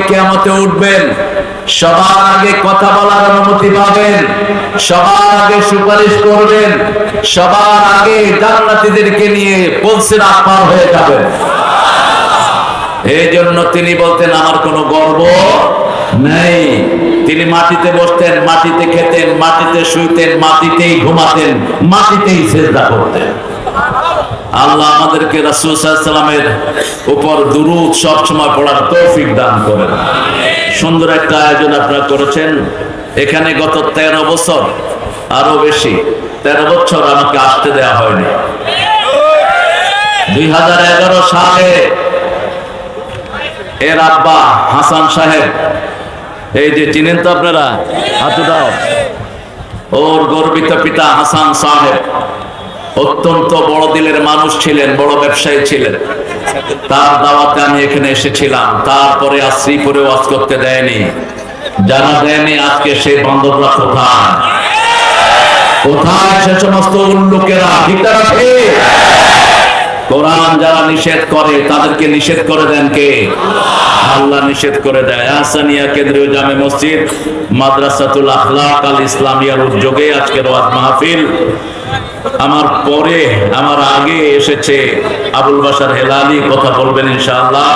কেয়ামতে উঠবেন। সবার আগে কথা বলার অনুমতি পাবেন। সবার আগে সুপারিশ করবেন। সবার আগে জান্নাতীদেরকে নিয়ে পলসের আপার হয়ে যাবেন। এই জন্য তিনি বলতেন, আমার কোনো গর্ব নেই। তিনি মাটিতে বসতেন, মাটিতে খেতেন, মাটিতে শুইতেন, মাটিতেই ঘুমাতেন, মাটিতেই চেষ্টা করতেন। আল্লাহ আমাদেরকে রাসূল সাল্লামের উপর দুরুদ সব সময় পড়ার তৌফিক দান করেন। সুন্দর একটা আয়োজন আপনারা করেছেন। এখানে গত তেরো বছর আরও বেশি, তেরো বছর আমাকে আসতে দেওয়া হয়নি। দুই হাজার এগারো সালে এর আব্বা হাসান সাহেব, এই যে চিনেন তো আপনারা? হাতু দাও। ওর গর্বিত পিতা হাসান সাহেব। অত্যন্ত বড় দিলের মানুষ ছিলেন, বড় ব্যবসায়ী ছিলেন। তার দাওয়াতে আমি এখানে এসেছিলাম। তারপরে আর শ্রীপুরে ওয়াজ করতে দেয়নি। যারা দেয়নি আজকে সেই বান্ধবরা কোথায়। কোথায় সে সমস্ত ঠিক কোরআন যারা নিষেধ করে, তাদেরকে নিষেধ করে দেন কে? আল্লাহ নিষেধ করে দেয়। আহসানিয়া কেন্দ্রীয় জামে মসজিদ, মাদ্রাসাতুল আখলাক আল ইসলামিয়ার উদ্যোগে আজকের ওয়াজ মাহফিল। আমার পরে, আমার আগে এসেছে আবুল বাসার হেলালি, কথা বলবেন ইনশাআল্লাহ।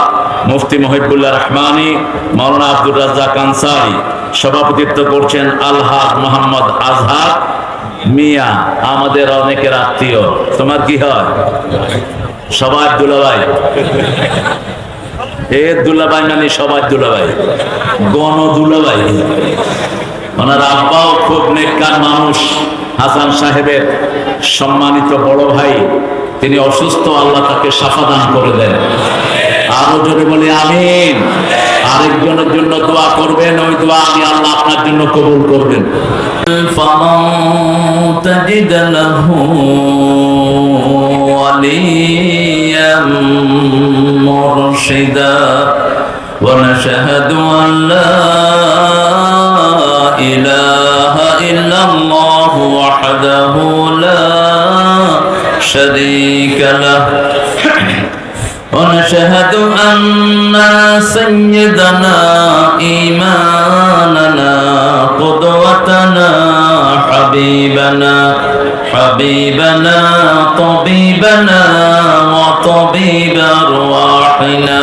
মুফতি মহিবুল্লাহ রহমানি মাওলানা আব্দুর রাজ্জাক আনসারি সভাপতিত্ব করছেন আলহাদ মোহাম্মদ আজহার মিয়া, আমাদের অনেকের আত্মীয়। তোমার কি হয়? সবার দুলাভাই। এ দুলাভাই মানে সবার দুলাভাই। গণ দুলাভাই। ওনার আব্বাও খুব নেককার মানুষ, হাসান সাহেবের। সম্মানিত বড় ভাই তিনি অসুস্থ আল্লাহ তাকে সাফা দান করে দেন আরো জোরে বলে আমিন আরেকজনের জন্য দোয়া করবেন ওই দোয়া আমি আল্লাহ আপনার জন্য কবুল করবেন فمن تجد له وليا مرشدا ونشهد أن لا إله إلا الله وحده لا شريك له. ونشهد أن سيدنا إيماننا قدوتنا حبيبنا حبيبنا طبيبنا وطبيب أرواحنا.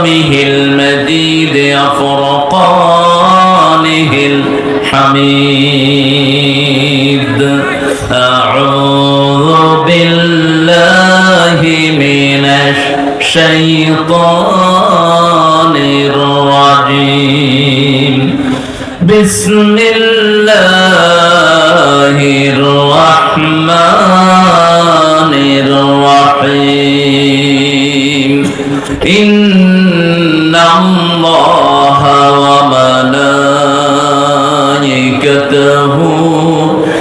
كلامه المجيد فرقانه الحميد. أعوذ بالله من الشيطان الرجيم. بسم الله الرحمن الرحيم. إن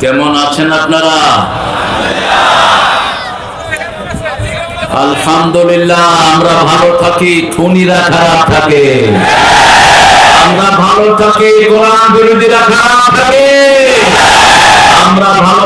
কেমন আছেন আপনারা? আলহামদুলিল্লাহ, আমরা ভালো থাকি, খুনিরা খারাপ থাকে। আমরা ভালো থাকি কোরআন বিরোধীরা খারাপ থাকে। আমরা ভালো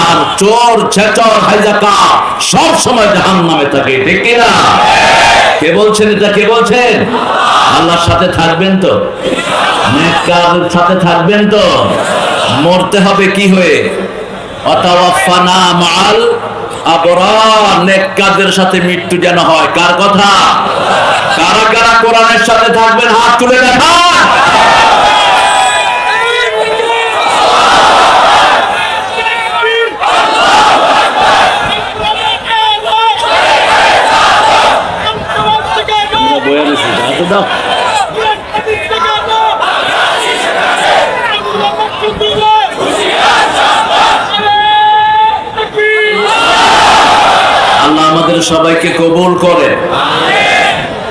আর চোর ছেচর হাইজাকা সব সময় জাহান নামে থাকে, ঠিক না কে বলছেন এটা, কে বলছেন? আল্লাহর সাথে থাকবেন তো? নেককারের সাথে থাকবেন তো? মরতে হবে কি হয়ে? অতাওয়াফানা মাল আবরার নেককারদের সাথে মৃত্যু যেন হয়, কার কথা? কারা কারা কোরআনের সাথে থাকবেন, হাত তুলে দেখা আল্লাহ আমাদের সবাইকে কবুল করে।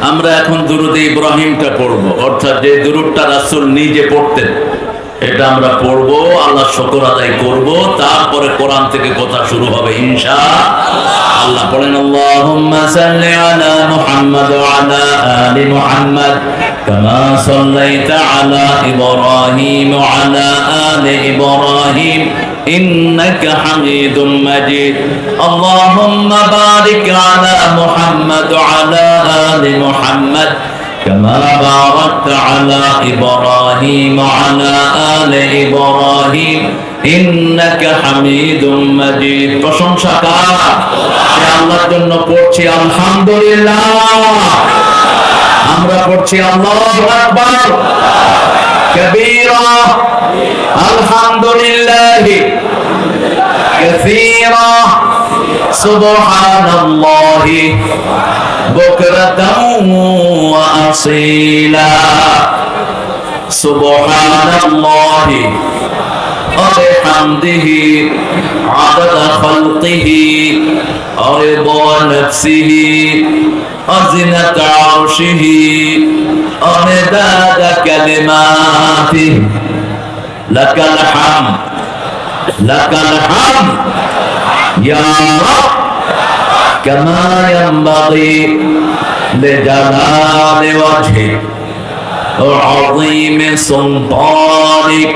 আমরা এখন দুরুদে ইব্রাহিমটা পড়ব। অর্থাৎ যে দুরুদটা রাসুল নিজে পড়তেন। এটা আমরা পড়বো আল্লাহ শকর আদায় করব তারপরে কোরআন থেকে কথা শুরু হবে ইনশা আল্লাহ পড়েন আল্লাহুম্মা সাল্লি আলা মুহাম্মাদ ওয়া আলা আলি মুহাম্মাদ কামা সাল্লাইতা আলা ইব্রাহিম ওয়া আলা আলি ইব্রাহিম إنك حميد مجيد اللهم بارك على محمد وعلى آل محمد كما باركت على إبراهيم وعلى آل إبراهيم إنك حميد مجيد প্রশংসা কার সে আল্লাহর জন্য পড়ছি আলহামদুলিল্লাহ আমরা পড়ছি আল্লাহু আকবার كبيرا الحمد لله كثيرا سبحان الله بكرة وأصيلا. سبحان الله وبحمده عدد خلقه ورضا نفسه وزنة عرشه ومداد كلماته. لك الحمد لك الحمد يا رب. كما ينبغي لجلال وجهك وعظيم سلطانك.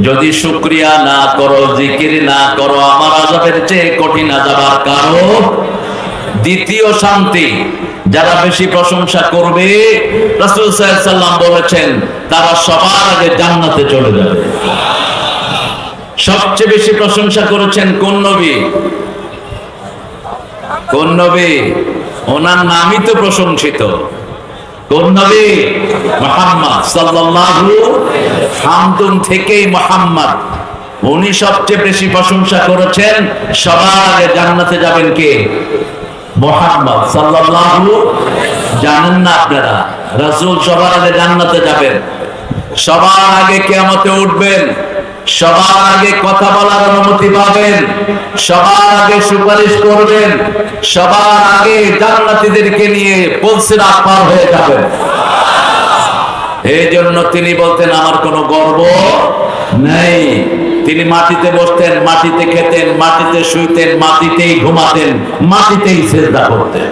যদি শুকরিয়া না করো, জিকির না করো, আমার আযাবের চেয়ে কঠিন আযাব আর কারও? দ্বিতীয় শান্তি, যারা বেশি প্রশংসা করবে, রাসূল সাল্লাম বলেছেন, তারা সবার আগে জান্নাতে চলে যাবে। সবচেয়ে বেশি প্রশংসা করেছেন কোন নবী? কোন নবী? ওনার নামই তো প্রশংসিত। কোন নবী? মুহাম্মদ সাল্লাল্লাহু হামদুন থেকেই মুহাম্মদ। উনি সবচেয়ে বেশি প্রশংসা করেছেন, সবার আগে জান্নাতে যাবেন কে? মোহাম্মদ সাল্লাল্লাহু। জানেন না আপনারা, রাসূল সবার আগে জান্নাতে যাবেন। সবার আগে কিয়ামতে উঠবেন। সবার আগে কথা বলার অনুমতি পাবেন, সবার আগে সুপারিশ করবেন, সবার আগে জান্নাতীদেরকে নিয়ে পলসিরা পার হয়ে যাবেন। এই জন্য তিনি বলতেন, আমার কোনো গর্ব নেই। তিনি মাটিতে বসতেন, মাটিতে খেতেন, মাটিতে শুইতেন, মাটিতেই ঘুমাতেন, মাটিতেই সেজদা করতেন।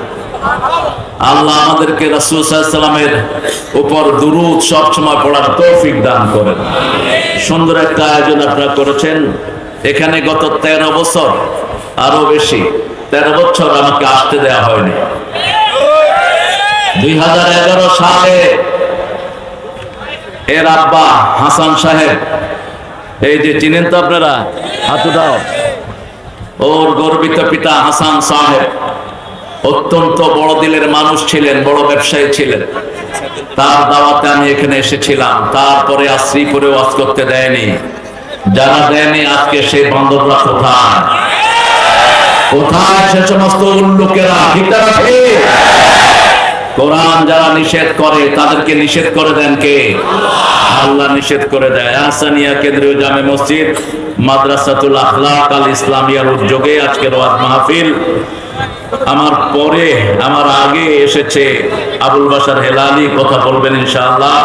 আল্লাহ আমাদেরকে রাসূল সাল্লামের উপর দুরুদ সব সময় পড়ার তৌফিক দান করেন। সুন্দর একটা আয়োজন আপনারা করেছেন। এখানে গত তেরো বছর আরও বেশি, তেরো বছর আমাকে আসতে দেওয়া হয়নি। দুই হাজার এগারো সালে এর আব্বা হাসান সাহেব, এই যে চিনেন তো আপনারা? হাতু দাও ওর গর্বিত পিতা হাসান সাহেব। অত্যন্ত বড় দিলের মানুষ ছিলেন, বড় ব্যবসায়ী ছিলেন। তার দাওয়াতে আমি এখানে এসেছিলাম। তারপরে আর শ্রীপুরে ওয়াজ করতে দেয়নি। যারা দেয়নি, আজকে সেই বান্ধবরা কোথায়? কোথায় সে সমস্ত লোকেরা? কোরআন যারা নিষেধ করে, তাদেরকে নিষেধ করে দেন কে? আল্লাহ নিষেধ করে দেয়। আহসানিয়া কেন্দ্রীয় জামে মসজিদ, মাদ্রাসাতুল আখলাক আল ইসলামিয়ার উদ্যোগে আজকের ওয়াজ মাহফিল। আমার পরে, আমার আগে এসেছে আবুল বাসার হেলালি, কথা বলবেন ইনশাআল্লাহ।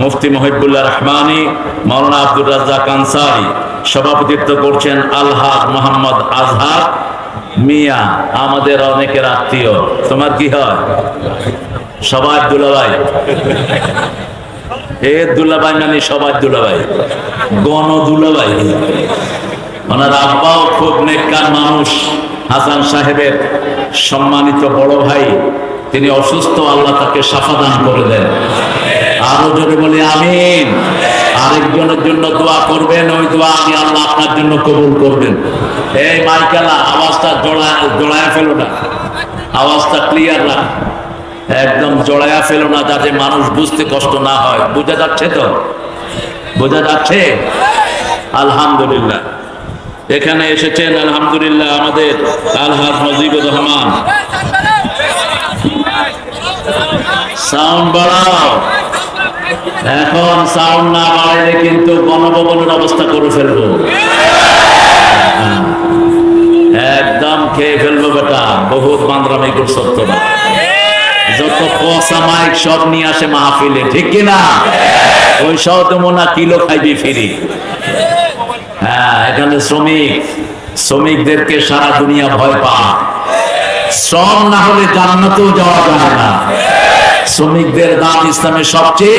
মুফতি মহিবুল্লাহ রহমানি, মাওলানা আব্দুর রাজ্জাক আনসারি সভাপতিত্ব করছেন আলহাজ মোহাম্মদ আজহার। মিয়া, আমাদের অনেকের আত্মীয়। তোমার কি হয়? সবাই দুলাভাই। এ দুলাভাই মানে সবাই দুলাভাই। গণ দুলাভাই। ওনার আব্বাও খুব নেককার মানুষ। হাসান সাহেবের সম্মানিত বড় ভাই, তিনি অসুস্থ, আল্লাহ তাকে সাফাদান করে দেন। আরও জোরে বলি, আমিন। আরেকজনের জন্য দোয়া করবেন, ওই দোয়া আমি আল্লাহ আপনার জন্য কবুল করবেন। এই মাইকালা, আওয়াজটা জোড়া জোড়ায় ফেলো না। আওয়াজটা ক্লিয়ার রাখ। একদম জড়ায়া ফেলো না, যাতে মানুষ বুঝতে কষ্ট না হয়। বোঝা যাচ্ছে তো? বোঝা যাচ্ছে? আলহামদুলিল্লাহ। এখানে এসেছেন, আলহামদুলিল্লাহ, আমাদের আলহাজ মজিবুর রহমান। এখন সাউন্ড না বাড়াইলে কিন্তু গণভবনের অবস্থা করে ফেলব। একদম খেয়ে ফেলব বেটা, বহুত বান্দ্রামি করছ তোরা যত পয়সা মাইক সব নিয়ে আসে মাহফিলে, ঠিক কিনা? ওই সব মোনা কিলো খাইবি ফিরি। হ্যাঁ এখানে শ্রমিক, শ্রমিকদেরকে সারা দুনিয়া ভয় পা শ্রম না হলে জান্নাতেও যাওয়া যায় না। শ্রমিকদের দাম ইসলামের সবচেয়ে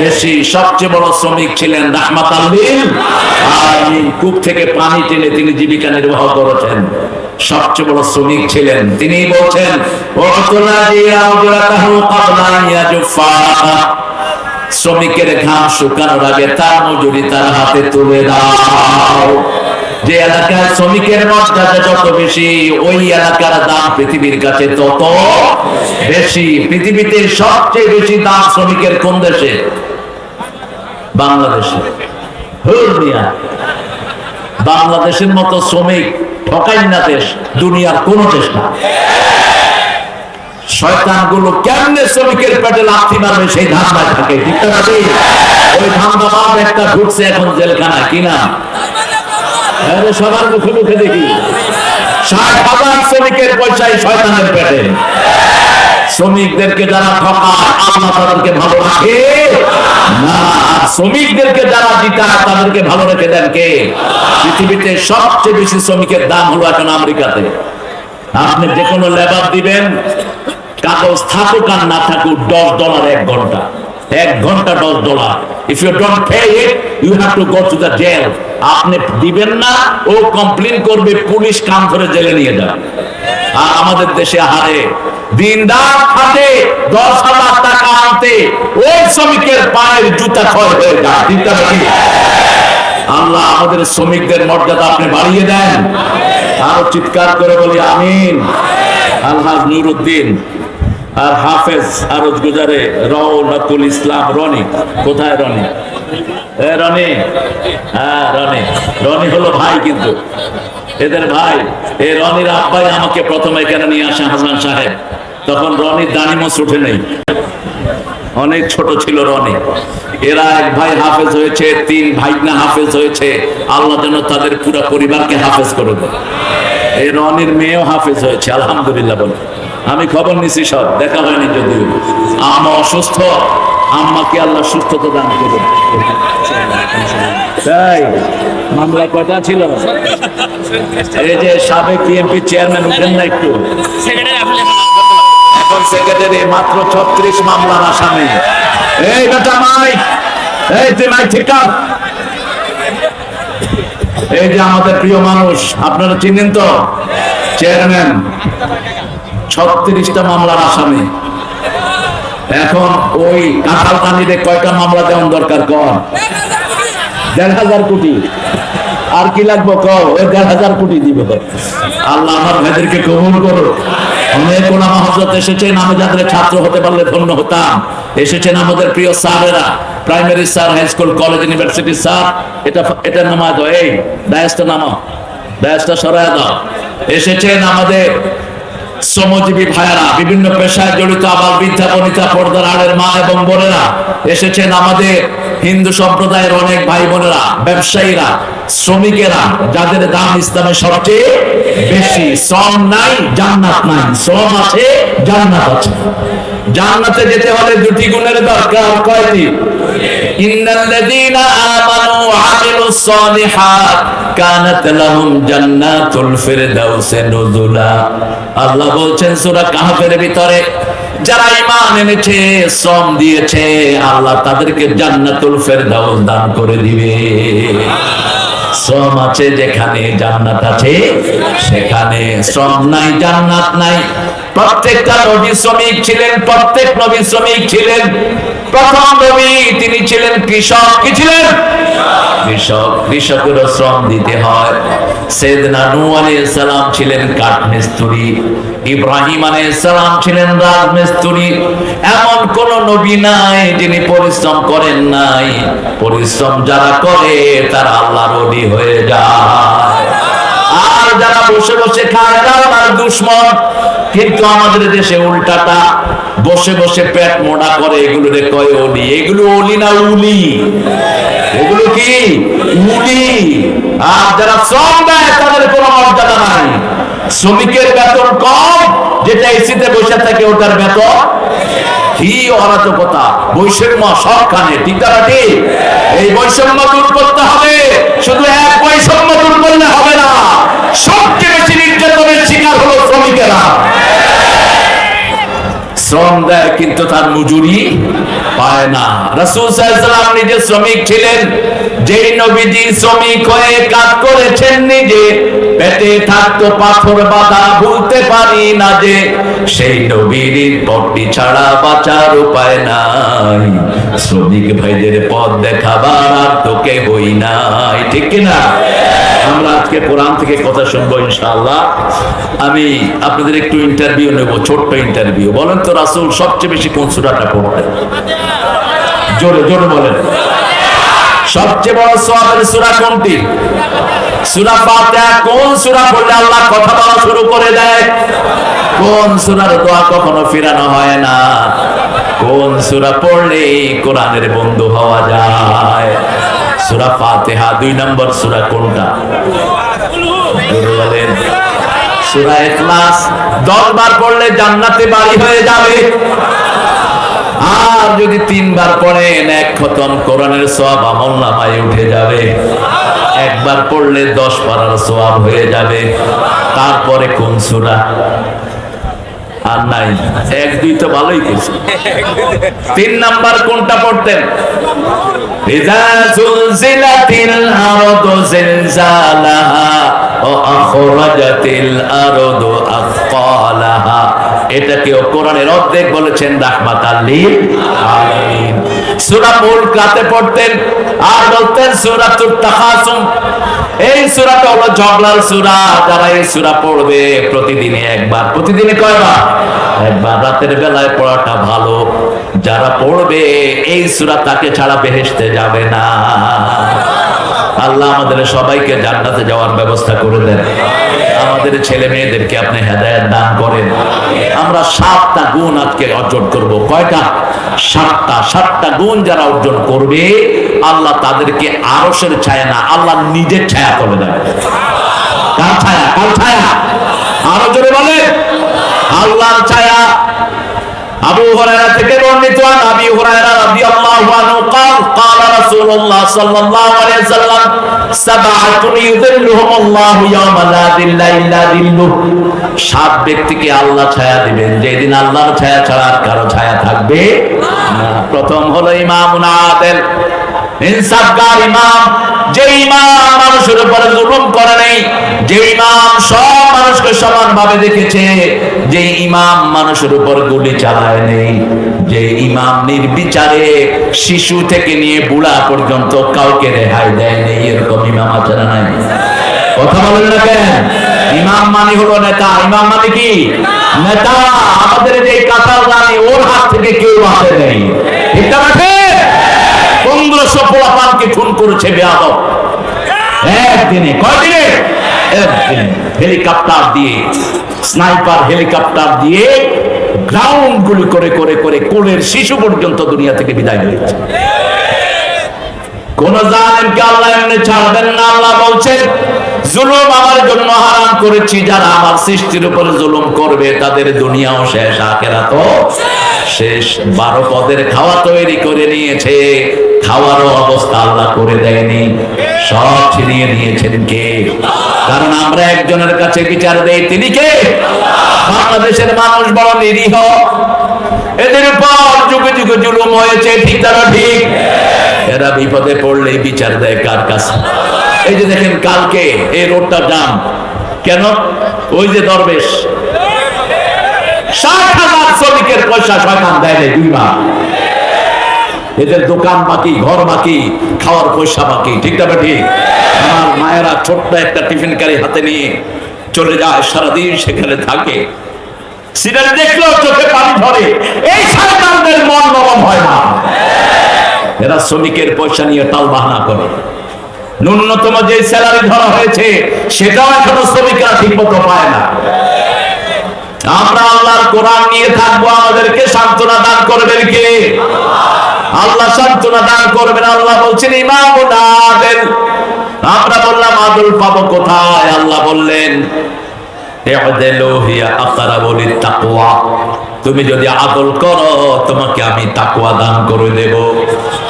বেশি, সবচেয়ে বড় শ্রমিক ছিলেন রাহমাত কূপ থেকে পানি টেনে তিনি জীবিকা নির্বাহ করেছেন। সবচেয়ে বড় শ্রমিক ছিলেন। তিনি বলছেন শ্রমিকের ঘাম শুকানোর আগে তার মজুরি তার হাতে তুলে দাও। যে এলাকার শ্রমিকের মর্যাদা যত বেশি, ওই এলাকার দাম পৃথিবীর কাছে তত বেশি। পৃথিবীতে সবচেয়ে বেশি দাম শ্রমিকের কোন দেশে? বাংলাদেশে। বাংলাদেশের মতো শ্রমিক ঠকাই না দেশ, দুনিয়ার কোন না। শয়তানগুলো কেমনে শ্রমিকের পেটে লাথি মারবে সেই ধান্দায় থাকে, ঠিক ধান্দাবাদ একটা ঢুকছে এখন জেলখানা কিনা আরে সবার মুখে মুখে দেখি। শ্রমিকদেরকে যারা ঠকায় ভালো রাখে। না শ্রমিকদেরকে যারা জিতায় তাদেরকে ভালো রেখে দেন কে? পৃথিবীতে সবচেয়ে বেশি শ্রমিকের দাম হলো এখন আমেরিকাতে। আপনি যে কোনো লেবার দিবেন কাগজ থাকুক আর না থাকুক, দশ ডলার এক ঘণ্টা। এক ঘণ্টা দশ dollar if you don't pay it you have to go to the jail আপনি দিবেন না, ও কমপ্লেন করবে, পুলিশ কাম ধরে জেলে নিয়ে যাবে। আর আমাদের দেশে হারে দিন রাত দশ হাজার টাকা আনতে ওই শ্রমিকের পায়ের জুতা ক্ষয় হয়ে যায়? আল্লাহ আমাদের শ্রমিকদের মর্যাদা আপনি বাড়িয়ে দেন। আরও চিৎকার করে বলি, আমিন। আলহাজ নুরুদ্দিন আর হাফেজ আরজ গুজারে রওনাকুল ইসলাম, রনি। কোথায় রনি? এ, রনি। হ্যাঁ রনি। রনি হলো ভাই কিন্তু। এদের ভাই। এই রনির আব্বাই আমাকে প্রথমে এখানে নিয়ে আসে হাসান সাহেব। তখন রনির দানিমস উঠে নেই। অনেক ছোট ছিল রনি। এরা এক ভাই হাফেজ হয়েছে, তিন ভাই না হাফেজ হয়েছে। আল্লাহ যেন তাদের পুরো পরিবারকে হাফেজ করে দেয়। এই রনির মেয়েও হাফেজ হয়েছে, আলহামদুলিল্লাহ বলে। আমি খবর নিছি সব দেখা হয়নি যদিও। আম্মা অসুস্থ আম্মাকে আল্লাহ সুস্থতা দান করুন। তাই মামলা কয়টা ছিল? এই যে সাবেক বিএনপি চেয়ারম্যান উঠেন না একটু। এখন সেক্রেটারি মাত্র ছত্রিশ মামলার আসামি এই বেটা মাই এই তুই মাই ঠিক এই যে আমাদের প্রিয় মানুষ আপনারা চিনেন তো? চেয়ারম্যান। ছত্রিশটা মামলার আসামি। এখন ওই কাঁঠাল কান্দিতে কয়টা মামলা দেওয়ার দরকার কর? দেড় হাজার কোটি। আর কি লাগবো কর? ওই দেড় হাজার কোটি দিব। আল্লাহ আমার ভাইদেরকে কবুল করো অনেক ওলামা এসেছেন, আমি যাদের ছাত্র হতে পারলে ধন্য হতাম। এসেছেন আমাদের প্রিয় স্যারেরা, primary sir, high school, college university sir. এটা এটা নামা দাও, এই ডায়াসটা নামা ডায়াসটা সরায় দাও। এসেছেন আমাদের শ্রমজীবী ভাইয়ারা, বিভিন্ন পেশায় জড়িত আবার বৃদ্ধা বনিতা পর্দার আড়ের মা এবং বোনেরা এসেছেন আমাদের হিন্দু সম্প্রদায়ের অনেক ভাই বোনেরা, ব্যবসায়ীরা, শ্রমিকেরা, যাদের দাম ইসলামে সবচেয়ে বেশি। শ্রম নাই, জান্নাত নাই। শ্রম আছে, জান্নাত আছে। জান্নাতে যেতে হলে দুটি গুণের দরকার কয়টি? ইন্নাল্লাযীনা আমানু ওয়া আমিলুস সালিহাত কানাত লাহুম জান্নাতুল ফিরদাউসি নুজুলা আল্লাহ বলছেন, সূরা কাহফের ভিতরে যারা ঈমান এনেছে শ্রম দিয়েছে, আল্লাহ তাদেরকে জান্নাতুল ফেরদাউস দান করে দিবে। শ্রম আছে যেখানে জান্নাত আছে সেখানে শ্রম নাই, জান্নাত নাই। প্রত্যেকটা নবী শ্রমিক ছিলেন, প্রত্যেক নবী শ্রমিক ছিলেন। প্রথম নবী তিনি ছিলেন কৃষক। কি ছিলেন? কৃষক। কৃষকেরও শ্রম দিতে হয়। সেদনা নূ সালাম ছিলেন কাঠমিস্ত্রি। ইব্রাহিম আলাইহিস সালাম ছিলেন রাজমিস্ত্রি। এমন কোন নবী নাই যিনি পরিশ্রম করেন নাই। পরিশ্রম যারা করে, তারা আল্লাহর ওলি হয়ে যায়। যারা বসে বসে খায় তারা তার দুশ্মন। কিন্তু আমাদের দেশে উল্টাটা, বসে বসে পেট মোড়া করে এগুলো রে কয় অলি? এগুলো অলি না উলি? এগুলো কি? উলি। আর যারা শ্রম দেয়, তাদের কোনো মর্যাদা নাই। শ্রমিকের বেতন কম, যেটা এসিতে বসে থাকে, ওটার বেতন কি অরাজকতা? বৈষম্য সবখানে ঠিক এই বৈষম্য দূর করতে হবে। শুধু এক বৈষম্য দূর করলে হবে সবচেয়ে বেশি নির্যাতনের শিকার হলো শ্রমিকেরা। শ্রম দেয় কিন্তু তার মজুরি পায় না। নিজে শ্রমিক ছিলেন। নবীজি শ্রমিক হয়ে কাজ করেছেন নিজে, পেটে থাকতো পাথর বাঁধা, ভুলতে পারি না যে সেই নবীর পথটি ছাড়া বাঁচার উপায় নাই। শ্রমিক ভাইদের পথ দেখাবার তোকে হই নাই, ঠিক কিনা? আমরা আজকে কোরআন থেকে কথা শুনব ইনশাআল্লাহ। আমি আপনাদের একটু ইন্টারভিউ নেব, ছোট্ট ইন্টারভিউ বলেন তো, রাসূল সবচেয়ে বেশি কোন সূরাটা পড়তেন? জোরে জোরে বলেন। সবচেয়ে বড় সোয়াবের সূরা কোনটি? সূরা ফাতিহা কোন সূরা পড়লে আল্লাহ কথা বলা শুরু করে দেয়? কোন সূরার দোয়া কখনো ফিরানো হয় না? কোন সূরা পড়লে কোরআনের বন্ধু হওয়া যায়? সূরা ফাতিহা, দুই নম্বর সূরা কোনটা? বলেন। সূরা ইখলাস 10 বার পড়লে জান্নাতে বাড়ি হয়ে যাবে। আর যদি তিনবার পড়েন, এক খতম কোরআনের সওয়াব আমল নামায় উঠে যাবে। একবার পড়লে দশ পারার সওয়াব হয়ে যাবে। তারপরে কোন সূরা? আর নাই। এক দুই তো ভালোই করছে তিন নাম্বার কোনটা পড়তেন? إذا زلزلت الأرض زلزالها وأخرجت الأرض أثقالها এটাকে কোরআনের অর্ধেক বলেছেন এই যারা এই সূরা পড়বে একবার। একবার। রাতের বেলায় পড়াটা ভালো। যারা পড়বে, এই সূরা তাকে ছাড়া বেহেশতে যাবে না। আল্লাহ আমাদের সবাইকে জান্নাতে যাওয়ার ব্যবস্থা করে দেন। আমাদের ছেলে মেয়েদেরকে আপনি হেদায়েত দান করেন। আমরা সাতটা গুণ আজকে অর্জন করব। কয়টা? সাতটা। সাতটা গুণ যারা অর্জন করবে, আল্লাহ তাদেরকে আরসের ছায়া না, আল্লাহ নিজের ছায়া করে দেন। কার ছায়া? কার ছায়া? আরও জোরে বলেন। আল্লাহর ছায়া। আবু হুরায়রা থেকে বর্ণিত আন আবি হুরায়রা রাদিয়াল্লাহু আনহু قال قال رسول الله صلى الله عليه وسلم سبعة يذلهم الله يوم لا ذل إلا ذله সাত ব্যক্তিকে আল্লাহ ছায়া দিবেন যেদিন আল্লাহর ছায়া ছাড়া আর কারো ছায়া থাকবে না প্রথম হলো ইমামুন আদেল ইমাম নির্বিচারে শিশু থেকে নিয়ে বুড়া পর্যন্ত কাউকে রেহাই দেয় নেই, এরকম ইমাম আছে না নাই? কথা বলেন না কেন? ইমাম মানে হলো নেতা, ইমাম মানে কি? নেতা। আমাদের যে কাতাল রানী ওর হাত থেকে কেউ বাঁচে নেই। ঠিক ঠিক? পনেরোশো পোলাপানকে খুন করেছে বেয়াদব। একদিনে একদিনে। হেলিকপ্টার দিয়ে, স্নাইপার হেলিকপ্টার দিয়ে গ্রাউন্ড গুলি করে করে করে কোলের শিশু পর্যন্ত দুনিয়া থেকে বিদায় হয়েছে কোন জালেমকে আল্লাহ এমনি ছাড়বেন না, আল্লাহ বলছেন, জুলুম আমার জন্য হারাম করেছি, যারা আমার সৃষ্টির উপরে জুলুম করবে, তাদের দুনিয়াও শেষ, আখেরাতও শেষ। বারো পদের খাওয়া তৈরি করে নিয়েছে খাওয়ারও অবস্থা আল্লাহ করে দেয়নি। সব ছিনিয়ে নিয়েছেন কে? কারণ আমরা একজনের কাছে বিচার দেই, তিনি কে? বাংলাদেশের মানুষ বড় নিরীহ। এদের উপর যুগে যুগে জুলুম হয়েছে, ঠিক তারা ঠিক? এরা বিপদে পড়লে বিচার দেয় কার কাছে? এই যে দেখেন কালকে এই রোডটা জাম। কেন? ওই যে দরবেশ। ষাট হাজার শ্রমিকের পয়সা শয়তান দেয় দুই মাস। এদের দোকান বাকি ঘর বাকি খাওয়ার পয়সা বাকি ঠিক না আমার মায়েরা ছোট্ট একটা টিফিন কারি হাতে নিয়ে চলে যায়, সারাদিন সেখানে থাকে। সিনারি দেখলেও চোখে পানি ধরে। এই শয়তানদের মন নরম হয় না। এরা শ্রমিকের পয়সা নিয়ে টাল বাহানা করে। ন্যূনতম যে স্যালারি ধরা হয়েছে, সেটাও এখনও শ্রমিকরা ঠিক মতো পায় না। আমরা আল্লাহর কোরআন নিয়ে থাকব, আমাদেরকে সান্ত্বনা দান করবেন কে? আল্লাহ সান্ত্বনা দান করবেন। আল্লাহ বলছেন ইমাম আমরা বললাম আদুল পাবো কোথায়? আল্লাহ বললেন তুমি যদি আদল করো, তোমাকে আমি তাকওয়া দান করে দেব।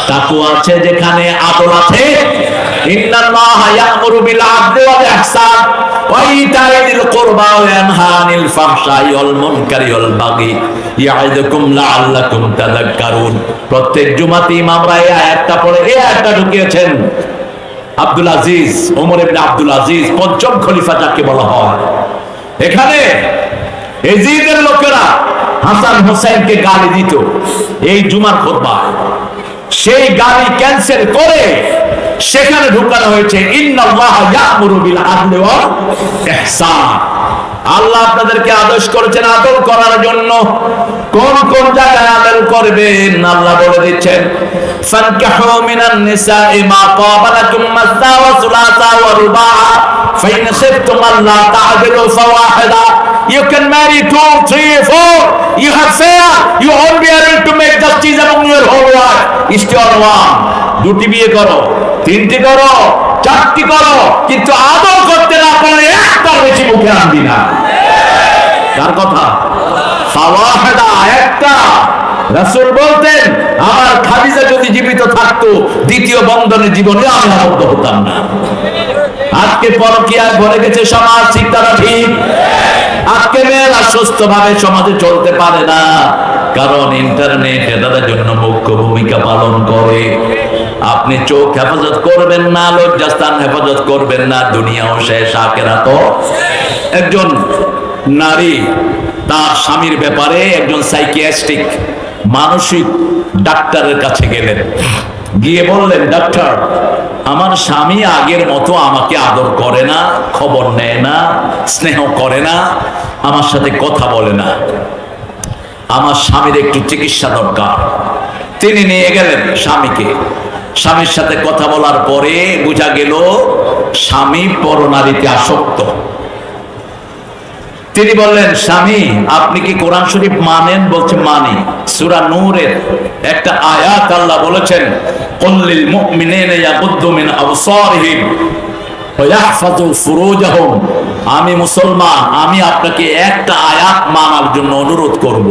তাকওয়া আছে যেখানে আদল আছে। প্রত্যেক জুমাতে ইমামরা এই আয়াতটা পড়ে, এই আয়াতটা ঢুকিয়েছেন। আব্দুল আজিজ ওমর আব্দুল আজিজ, পঞ্চম খলিফা যাকে বলা হয়। এখানে এজিদের লোকেরা হাসান হোসেনকে গালি দিত এই জুমার খোদবা সেই গালি ক্যান্সেল করে সেখানে ঢুকানো হয়েছে, ইন্নাল্লাহ ইয়া'মুরু বিল আদলি ওয়াল ইহসান। আল্লাহ আপনাদেরকে আদেশ করেছেন আদল করার জন্য কোন কোন জায়গায় আদল করবেন আল্লাহ বলে দিচ্ছেন নিসাই মা তাবা লাকুম মাসনা ওয়া সুলাসা ওয়া রুবা' ফাইন খিফতুম আল্লা তা'দিলু ফাওয়াহিদা You can marry two, three, four. You have failed. You won't able to make justice among your whole. Stay on one. দুটি বিয়ে করো, তিনটি করো, চারটি করো, কিন্তু আদৌ করতে না পারলে একটার বেশি মুখে আনবি না। কার কথা একটা। রাসূল বলতেন, আমার খাদিজা যদি জীবিত থাকতো, দ্বিতীয় বন্ধনে জীবনে আমি আবদ্ধ হতাম না। আজকে পরকিয়ায় ভরে গেছে সমাজ, ঠিক তারা ঠিক? আজকে মেয়েরা সুস্থ ভাবে সমাজে চলতে পারে না। কারণ ইন্টারনেট তাদের জন্য মুখ্য ভূমিকা পালন করে। আপনি চোখ হেফাজত করবেন না, লজ্জাস্থান হেফাজত করবেন না, দুনিয়াও শেষ আকেরা তো একজন নারী, তার স্বামীর ব্যাপারে একজন সাইকিয়াস্টিক মানসিক ডাক্তারের কাছে গেলেন। গিয়ে বললেন, ডাক্তার আমার স্বামী আগের মতো আমাকে আদর করে না, খবর নেয় না, স্নেহ করে না, আমার সাথে কথা বলে না। আমার স্বামীর একটু চিকিৎসা দরকার। তিনি নিয়ে গেলেন স্বামীকে। স্বামীর সাথে কথা বলার পরে বোঝা গেল স্বামী পরনারীতে আসক্ত। তিনি বললেন, স্বামী, আপনি কি কোরআন শরীফ মানেন? বলছে, মানি। সূরা নূরের একটা আয়াত আল্লাহ বলেছেন কুল্লিল মুমিনিনা ইয়াগুদ্দু মিন আবসারিহিম আমি মুসলমান, আমি আপনাকে একটা আয়াত মানার জন্য অনুরোধ করব।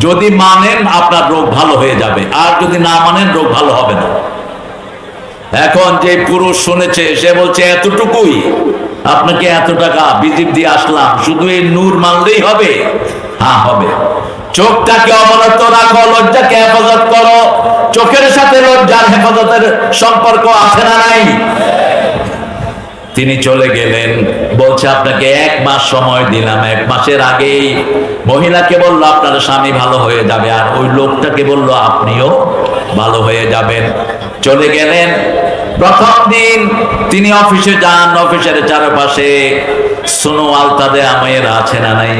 যদি মানেন, আপনার রোগ ভালো হয়ে যাবে। আর যদি না মানেন, রোগ ভালো হবে না। এখন যে পুরুষ শুনেছে, সে বলছে, এতটুকুই। আপনাকে এত টাকা বিজিপ দিয়ে আসলাম, শুধু এই নূর মানলেই হবে? হ্যাঁ হবে। চোখটাকে অবনত রাখো, লজ্জাকে হেফাজত করো। চোখের সাথে লজ্জার হেফাজতের সম্পর্ক আছে না নাই? তিনি চলে গেলেন, বলছে, আপনাকে এক মাস সময় দিলাম। এক মাসের আগেই মহিলাকে বলল, আপনার স্বামী ভালো হয়ে যাবে। আর ওই লোকটাকে বলল, আপনিও ভালো হয়ে যাবেন। চলে গেলেন। প্রথম দিন তিনি অফিসে যান, অফিসের চারপাশে সোনো আলতাদে আমের আছে না নাই?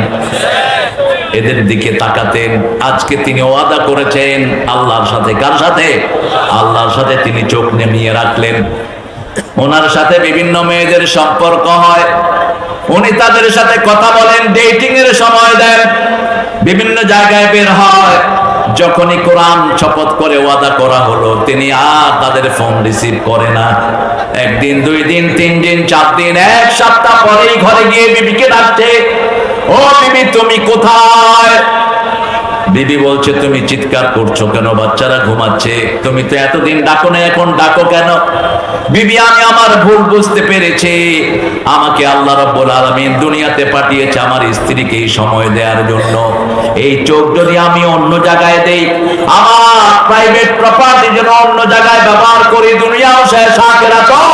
এদের দিকে তাকাতেন। আজকে তিনি ওয়াদা করেছেন, আল্লাহর সাথে কার সাথে? আল্লাহর সাথে তিনি চোখ নেমিয়ে রাখলেন। ওনার সাথে বিভিন্ন মেয়েদের সম্পর্ক হয়। উনি তাদের সাথে কথা বলেন ডেটিং এর সময় দেন, বিভিন্ন জায়গায় বের হয়। যখনই কোরআন শপথ করে ওয়াদা করা হলো, তিনি আর তাদের ফোন রিসিভ করে না। একদিন, দুই দিন, তিন দিন, চার দিন, এক সপ্তাহ পরেই ঘরে গিয়ে বিবিকে ডাকছে, ও বিবি, তুমি কোথায়? বিবি বলছে, তুমি চিৎকার করছ কেন? বাচ্চারা ঘুমাচ্ছে। তুমি তো এতদিন ডাকো না এখন ডাকো কেন? বিবি, আমি আমার ভুল বুঝতে পেরেছি। আমাকে আল্লাহ রব্বুল আলামিন দুনিয়াতে পাঠিয়েছে আমার স্ত্রীকে এই সময় দেওয়ার জন্য। এই চোখ যদি আমি অন্য জায়গায় দেই, আমার প্রাইভেট প্রপার্টি যেন অন্য জায়গায় ব্যবহার করি, দুনিয়াও শেষ, আখেরাতও